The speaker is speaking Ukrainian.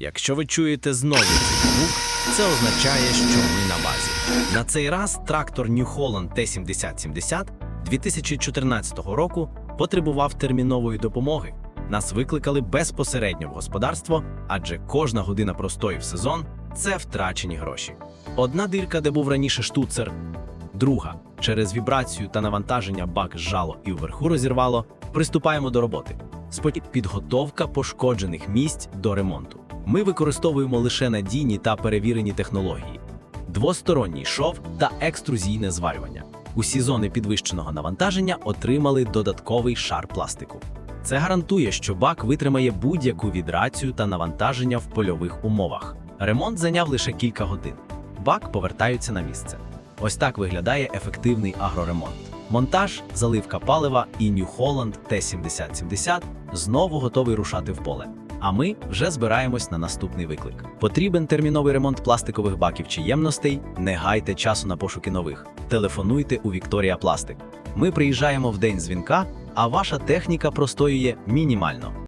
Якщо ви чуєте знову цей звук, це означає, що ми на базі. На цей раз трактор New Holland T7070 2014 року потребував термінової допомоги. Нас викликали безпосередньо в господарство, адже кожна година простою в сезон це втрачені гроші. Одна дирка, де був раніше штуцер, друга через вібрацію та навантаження бак зжало і вверху розірвало. Приступаємо до роботи. Спотім підготовка пошкоджених місць до ремонту. Ми використовуємо лише надійні та перевірені технології, двосторонній шов та екструзійне зварювання. Усі зони підвищеного навантаження отримали додатковий шар пластику. Це гарантує, що бак витримає будь-яку вібрацію та навантаження в польових умовах. Ремонт зайняв лише кілька годин. Бак повертаються на місце. Ось так виглядає ефективний агроремонт. Монтаж, заливка палива і New Holland T7070 знову готовий рушати в поле. А ми вже збираємось на наступний виклик. Потрібен терміновий ремонт пластикових баків чи ємностей. Не гайте часу на пошуки нових. Телефонуйте у Вікторія Пластик. Ми приїжджаємо в день дзвінка, а ваша техніка простоює мінімально.